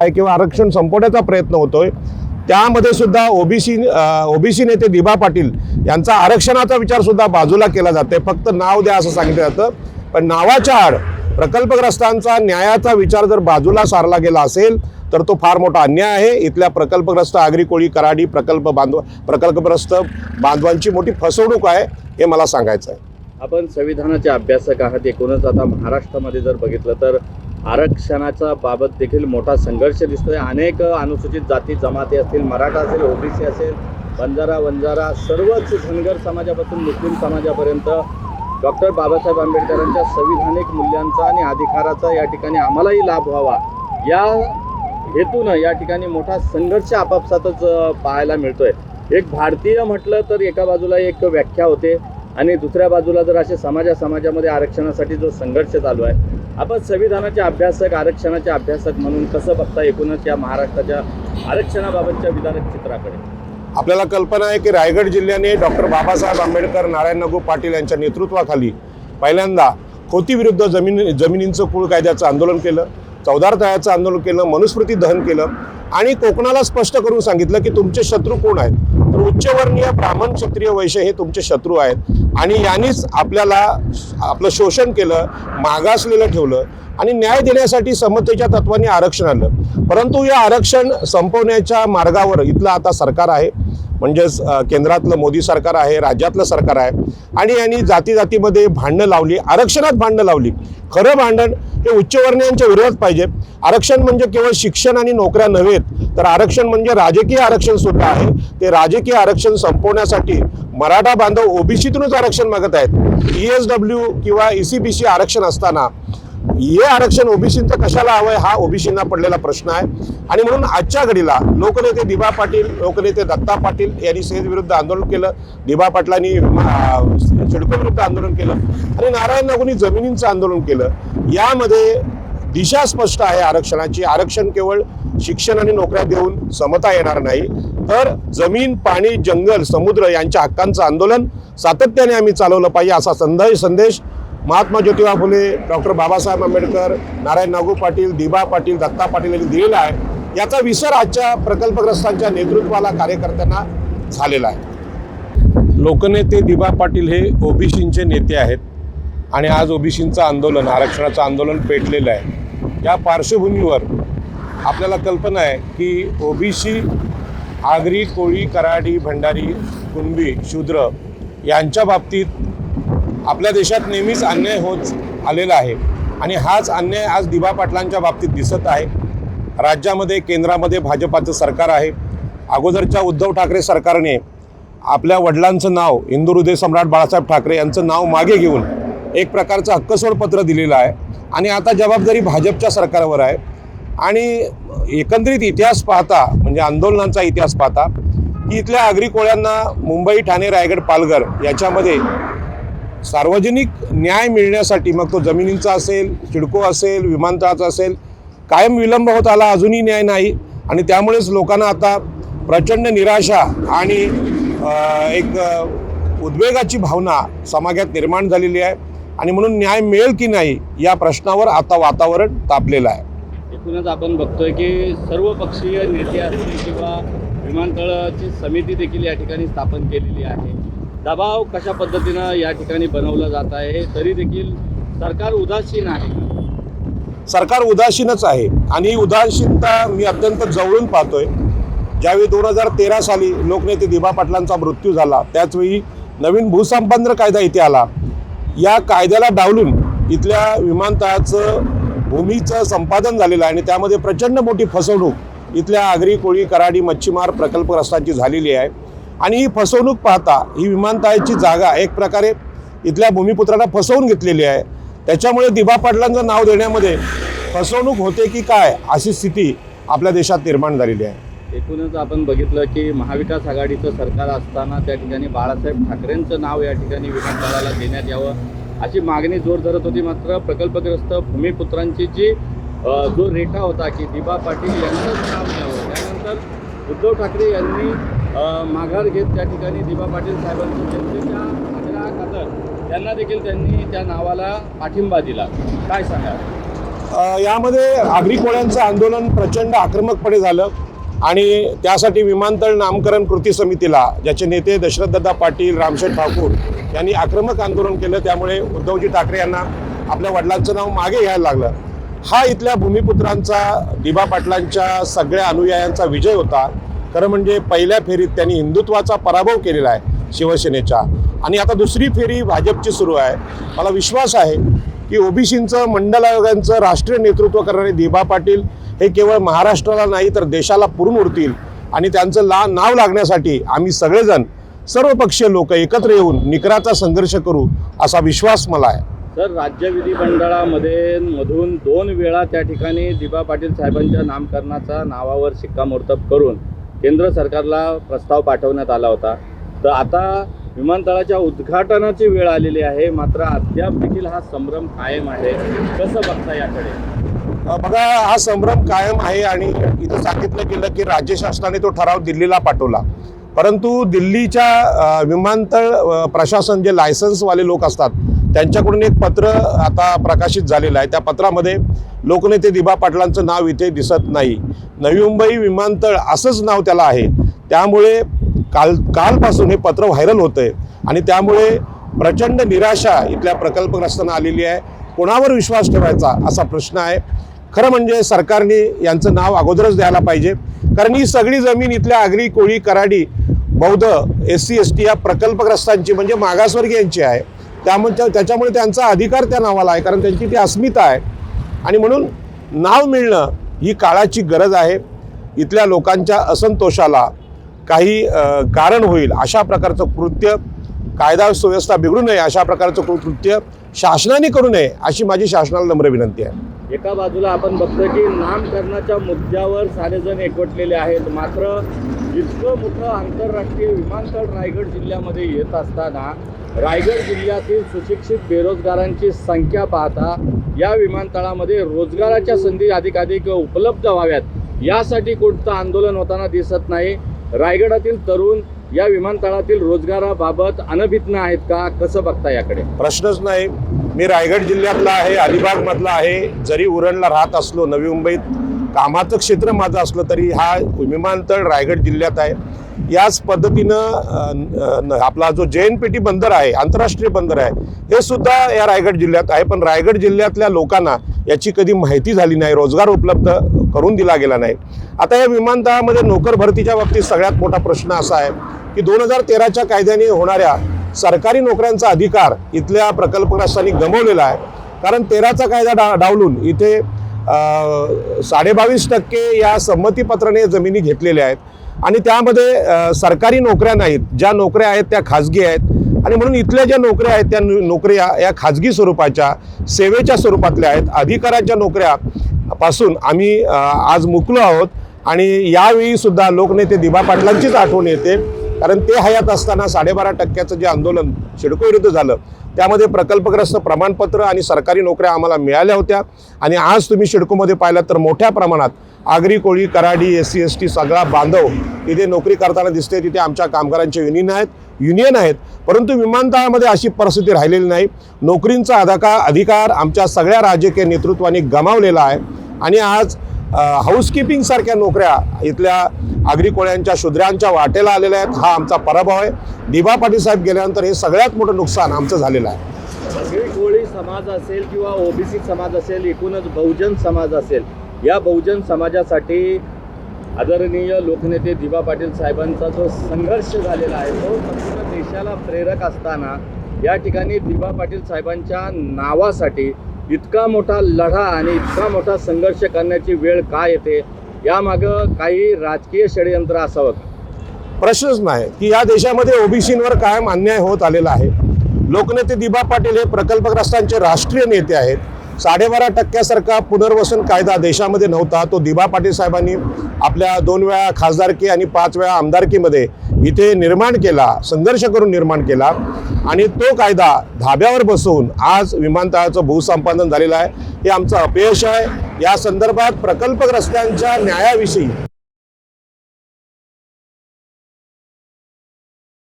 आहे किंवा आरक्षण संपवण्याचा प्रयत्न होतोय. त्यामध्ये सुद्धा ओबीसी ओबीसी नेते दिबा पाटील यांचा आरक्षणाचा विचार सुद्धा बाजूला केला जाते फक्त नाव द्या असं सांगितलं जातं. पण नावाच्या आड प्रकल्पग्रस्तांचा न्यायाचा विचार जर बाजूला सारला गेला असेल तर तो फार मोठा अन्याय आहे. इथल्या प्रकल्पग्रस्त आगरी कोळी कराडी प्रकल्प बांधव प्रकल्पग्रस्त बांधवांची मोठी फसवणूक आहे हे मला सांगायचं आहे. आपण संविधानाचे अभ्यासक आहात. एकूणच आता महाराष्ट्रामध्ये जर बघितलं तर आरक्षणाच्या बाबत देखील मोठा संघर्ष दिसतोय. अनेक अनुसूचित जाती जमाती असतील मराठा असेल ओबीसी असेल बंजारा वंजारा सर्वच धनगर समाजापासून मुस्लिम समाजापर्यंत डॉक्टर बाबासाहेब आंबेडकरांच्या संविधानिक मूल्यांचा आणि अधिकाराचा या ठिकाणी आम्हालाही लाभ व्हावा. या हेतूनं या ठिकाणी मोठा संघर्ष आपापसातच पाहायला मिळतोय. एक भारतीय म्हटलं तर एका बाजूला एक व्याख्या होते आणि दुसऱ्या बाजूला जर असे समाजा समाजामध्ये आरक्षणासाठी जो संघर्ष चालू आहे आपण संविधानाचे अभ्यासक आरक्षणाचे अभ्यासक म्हणून कसं बघता एकूणच या महाराष्ट्राच्या आरक्षणाबाबतच्या विधानक चित्राकडे? आपल्याला कल्पना आहे की रायगड जिल्ह्याने डॉक्टर बाबासाहेब आंबेडकर नारायण नगू पाटील यांच्या नेतृत्वाखाली पहिल्यांदा खोतीविरुद्ध जमीन जमिनींचं कुळ कायद्याचं आंदोलन केलं. चौदार तळ्याचं आंदोलन केलं मनुस्मृती दहन केलं आणि कोकणाला स्पष्ट करून सांगितलं की तुमचे शत्रू कोण आहेत? तर उच्चवर्णीय ब्राह्मण क्षत्रिय वैश्य हे तुमचे शत्रू आहेत. आणि यांनीच आपल्याला आपलं शोषण केलं मागासलेलं ठेवलं आणि न्याय देण्यासाठी समतेच्या तत्वाने आरक्षण आलं परंतु या आरक्षण संपवण्याच्या मार्गावर इथलं आता सरकार आहे. म्हणजेच केंद्रातलं मोदी सरकार आहे राज्यातलं सरकार आहे. आणि यांनी जाती जातीमध्ये भांडणं लावली आरक्षणात भांडणं लावली. खरं भांडण हे उच्चवर्णीयांच्या विरोधात पाहिजे. आरक्षण म्हणजे केवळ शिक्षण आणि नोकऱ्या नव्हेत तर आरक्षण म्हणजे राजकीय आरक्षण सुद्धा आहे. ते राजकीय आरक्षण संपवण्यासाठी मराठा बांधव ओबीसीतूनच आरक्षण मागत आहेत. ई एस डब्ल्यू किंवा ई सी बी सी आरक्षण असताना हे आरक्षण ओबीसींचं कशाला हवंय हा ओबीसींना पडलेला प्रश्न आहे. आणि म्हणून आजच्या घडीला लोकनेते दिबा पाटील लोकनेते दत्ता पाटील यांनी सेज विरुद्ध आंदोलन केलं. दिबा पाटलांनी अं, विरुद्ध आंदोलन केलं. आणि नारायण नागुनी जमिनींचं आंदोलन केलं. यामध्ये दिशा स्पष्ट आहे आरक्षणाची. आरक्षण केवळ शिक्षण आणि नोकऱ्या देऊन समता येणार नाही. तर जमीन पाणी जंगल समुद्र यांच्या हक्कांचं आंदोलन सातत्याने आम्ही चालवलं पाहिजे असा संदेश संदेश महात्मा ज्योतिबा फुले डॉक्टर बाबासाहेब आंबेडकर नारायण नागू पाटील दिबा पाटील दत्ता पाटील यांनी दिलेला आहे. याचा विसर आजच्या प्रकल्पग्रस्तांच्या नेतृत्वाला कार्यकर्त्यांना झालेला आहे. लोकनेते दिबा पाटील हे ओबीसींचे नेते आहेत आणि आज ओबीसींचं आंदोलन आरक्षणाचं आंदोलन पेटलेलं आहे. या पार्श्वभूमीवर आपल्याला कल्पना आहे की ओबीसी आगरी कोळी कराडी भंडारी कुणबी शूद्र यांच्या बाबतीत आपल्या देशात नेहमीच अन्याय होत आलेला आहे. आणि हाच अन्याय आज दिभा पाटलांच्या बाबतीत दिसत आहे. राज्यामध्ये केंद्रामध्ये भाजपाचं सरकार आहे. अगोदरच्या उद्धव ठाकरे सरकारने आपल्या वडिलांचं नाव हिंदू हृदय सम्राट बाळासाहेब ठाकरे यांचं नाव मागे घेऊन एक प्रकारचं हक्कसोड पत्र दिलेलं आहे. आणि आता जबाबदारी भाजपच्या सरकारवर आहे. आणि एकंदरीत इतिहास पाहता म्हणजे आंदोलनांचा इतिहास पाहता की इथल्या आगरी कोळ्यांना मुंबई ठाणे रायगड पालघर याच्यामध्ये सार्वजनिक न्याय मिळण्यासाठी मग तो जमिनींचा असेल सिडको असेल विमानतळाचा असेल कायम विलंब होत आला अजूनही न्याय नाही. आणि त्यामुळेच लोकांना आता प्रचंड निराशा आणि एक उद्वेगाची भावना समाजात निर्माण झालेली आहे. आणि म्हणून न्याय मिळेल की नाही या प्रश्नावर आता वातावरण तापलेलं आहे. एकूणच आपण बघतोय की सर्व पक्षीय नेते असतील किंवा विमानतळाची समिती देखील या ठिकाणी स्थापन केलेली आहे. दबाव कशा पद्धतीनं या ठिकाणी बनवला जात आहे तरी देखील सरकार उदासीन आहे. सरकार उदासीनच आहे. आणि ही उदासीनता मी अत्यंत जवळून पाहतोय. ज्यावेळी दोन हजार तेरा साली लोकनेते दिभा पाटलांचा मृत्यू झाला त्याचवेळी नवीन भूसंपादन कायदा इथे आला. या कायद्याला डावलून इथल्या विमानतळाचं भूमीचं संपादन झालेलं आहे आणि त्यामध्ये प्रचंड मोठी फसवणूक इथल्या आगरी कोळी कराडी मच्छीमार प्रकल्पग्रस्तांची झालेली आहे. आणि ही फसवणूक पाहता ही विमानतळाची जागा एक प्रकारे इथल्या भूमिपुत्राला फसवून घेतलेली आहे. त्याच्यामुळे दिबा पाटलांचं नाव देण्यामध्ये फसवणूक होते की काय अशी स्थिती आपल्या देशात निर्माण झालेली आहे. एकूणच आपण बघितलं की महाविकास आघाडीचं सरकार असताना त्या ठिकाणी बाळासाहेब ठाकरेंचं नाव या ठिकाणी विमानतळाला देण्यात यावं अशी मागणी जोर धरत होती. मात्र प्रकल्पग्रस्त भूमिपुत्रांची जी जो रेटा होता की दिबा पाटील यांचंच नाव द्यावं त्यानंतर उद्धव ठाकरे यांनी माघार घेत त्या ठिकाणी दिबा पाटील साहेबांची जनतेच्या आग्रहाखातर त्यांना देखील त्यांनी त्या नावाला पाठिंबा दिला. काय सांगा यामध्ये आगरी कोळ्यांचं आंदोलन प्रचंड आक्रमकपणे झालं आणि त्यासाठी विमानतळ नामकरण कृती समितीला ज्याचे नेते दशरथदादा पाटील रामशेठ ठाकूर यांनी आक्रमक आंदोलन केलं. त्यामुळे उद्धवजी ठाकरे यांना आपल्या वडिलांचं नाव मागे घ्यायला लागलं. हा इथल्या भूमिपुत्रांचा दिबा पाटलांच्या सगळ्या अनुयायांचा विजय होता. खरं म्हणजे पहिल्या फेरीत त्यांनी हिंदुत्वाचा पराभव केलेला आहे शिवसेनेच्या. आणि आता दुसरी फेरी भाजपची सुरू आहे. मला विश्वास आहे की ओबीसींचं मंडल आयोगांचं राष्ट्रीय नेतृत्व करणारे दिबा पाटील हे केवळ महाराष्ट्राला नाही तर देशाला पुरून उरतील आणि त्यांचं ला नाव लागण्यासाठी आम्ही सगळेजण सर्वपक्षीय लोक एकत्र येऊन निकराचा संघर्ष करू असा विश्वास मला आहे. तर राज्य विधिमंडळामध्ये मधून दोन वेळा त्या ठिकाणी दिबा पाटील साहेबांच्या नामकरणाचा नावावर शिक्कामोर्तब करून केंद्र सरकारला प्रस्ताव पाठवण्यात आला होता. तर आता विमानतळाच्या उद्घाटनाची वेळ आलेली आहे. मात्र अद्याप देखील हा संभ्रम कायम आहे. कसं बघता याकडे? बघा हा संभ्रम कायम आहे आणि इथं सांगितलं गेलं की राज्य शासनाने तो ठराव दिल्लीला पाठवला. परंतु दिल्लीच्या विमानतळ प्रशासन जे लायसन्सवाले लोक असतात त्यांच्याकडून एक पत्र आता प्रकाशित झालेलं आहे. त्या पत्रामध्ये लोकनेते दिबा पाटलांचं नाव इथे दिसत नाही. नवी मुंबई विमानतळ असंच नाव त्याला आहे. त्यामुळे काल कालपासून हे पत्र व्हायरल होतं आहे आणि त्यामुळे प्रचंड निराशा इथल्या प्रकल्पग्रस्तांना आलेली आहे. कोणावर विश्वास ठेवायचा असा प्रश्न आहे. खरं म्हणजे सरकारने यांचं नाव अगोदरच द्यायला पाहिजे. कारण ही सगळी जमीन इथल्या आगरी कोळी कराडी बौद्ध एस सी एस टी या प्रकल्पग्रस्तांची म्हणजे मागासवर्गीयांची आहे. त्यामुळे त्याच्यामुळे त्यांचा अधिकार त्या नावाला आहे. कारण त्यांची ती अस्मिता आहे. आणि म्हणून नाव मिळणं ही काळाची गरज आहे. इथल्या लोकांच्या असंतोषाला काही कारण होईल अशा प्रकारचं कृत्य कायदा सुव्यवस्था बिघडू नये अशा प्रकारचं कृत्य शासनाने करू नये अशी माझी शासनाला नम्र विनंती आहे. एका बाजूला आपण बघतो की नामकरणाच्या मुद्द्यावर सारेजण एकवटलेले आहेत. मात्र इतकं मोठं आंतरराष्ट्रीय विमानतळ रायगड जिल्ह्यामध्ये येत असताना रायगड जिल्ह्यातील सुशिक्षित बेरोजगारांची संख्या पाहता या विमानतळामध्ये रोजगाराच्या संधी अधिकाधिक उपलब्ध व्हाव्यात. यासाठी कोणतं आंदोलन होताना दिसत नाही. रायगडातील तरुण या विमानतळातील रोजगाराबाबत अनभिज्ञ आहेत का? कसं बघता याकडे? प्रश्नच नाही. मी रायगड जिल्ह्यातला आहे अलिबागमधला आहे. जरी उरणला राहत असलो नवी मुंबईत कामाचं क्षेत्र माझं असलं तरी हा विमानतळ रायगड जिल्ह्यात आहे. याच पद्धतीनं न- आपला जो जे एन पी टी बंदर आहे आंतरराष्ट्रीय बंदर आहे हे सुद्धा या रायगड जिल्ह्यात आहे. पण रायगड जिल्ह्यातल्या लोकांना याची कधी माहिती झाली नाही रोजगार उपलब्ध करून दिला गेला नाही. आता या विमानतळामध्ये नोकर भरतीच्या बाबतीत सगळ्यात मोठा प्रश्न असा आहे की दोन हजार तेराच्या कायद्याने होणाऱ्या सरकारी नोकऱ्यांचा अधिकार इथल्या प्रकल्पग्रस्तांनी गमावलेला आहे. कारण तेराचा कायदा डा डावलून इथे साडेबावीस टक्के या संमतीपत्राने जमिनी घेतलेल्या आहेत. आणि त्यामध्ये सरकारी नोकऱ्या नाहीत. ज्या नोकऱ्या आहेत त्या खाजगी आहेत. आणि म्हणून इथल्या ज्या नोकऱ्या आहेत त्या नोकऱ्या या खाजगी स्वरूपाच्या सेवेच्या स्वरूपातल्या आहेत. अधिकाराच्या नोकऱ्या पासून आम्ही आज मुकलो आहोत. आणि यावेळी सुद्धा लोकनेते दिबा पाटलांचीच आठवण येते. कारण ते हयात असताना साडेबारा टक्क्याचं जे आंदोलन सिडको विरुद्ध झालं त्यामध्ये प्रकल्पग्रस्त प्रमाणपत्र आणि सरकारी नोकऱ्या आम्हाला मिळाल्या होत्या. आणि आज तुम्ही सिडकोमध्ये पाहिलात तर मोठ्या प्रमाणात Agri Koli Karadi S C S T सगळा बांधव तिथे नोकरी करताना दिसते तिथे आमच्या कामगारांचे युनियन आहेत युनियन आहेत. परंतु विमानतळामध्ये अशी परिस्थिती राहिलेली नाही. नोकरींचा अधिकार अधिकार आमच्या सगळ्या राजकीय नेतृत्वाने गमावलेला आहे. आणि आज हाऊसकीपिंगसारख्या नोकऱ्या इथल्या आगरी कोळ्यांच्या शुद्रांच्या वाटेला आलेल्या आहेत. हा आमचा पराभव आहे. दिबा पाटील साहेब गेल्यानंतर हे सगळ्यात मोठं नुकसान आमचं झालेलं आहे. सगळी कोळी समाज असेल किंवा ओबीसी समाज असेल एकूणच बहुजन समाज असेल या बहुजन समाजासाठी आदरणीय लोकनेते दिबा पाटील साहेबांचा जो संघर्ष झालेला आहे तो संपूर्ण देशाला प्रेरक असताना या ठिकाणी दिबा पाटील साहेबांच्या नावासाठी इतका मोठा लढा आणि इतका मोठा संघर्ष करण्याची वेळ का येते? यामागं काही राजकीय षडयंत्र असावं का? प्रश्नच नाही. की या देशामध्ये ओबीसींवर कायम अन्याय होत आलेला आहे. लोकनेते दिबा पाटील हे प्रकल्पग्रस्तांचे राष्ट्रीय नेते आहेत. साडेबारा टक्क्यासारखा पुनर्वसन कायदा देशामध्ये नव्हता. तो दिबा पाटील साहेबांनी आपल्या दोन वेळा खासदारकी आणि पाच वेळा आमदारकीमध्ये इथे निर्माण केला संघर्ष करून निर्माण केला आणि तो कायदा धाब्यावर बसवून आज विमानतळाचं भूसंपादन झालेलं आहे. हे आमचं अपयश आहे. या संदर्भात प्रकल्पग्रस्तांच्या न्यायाविषयी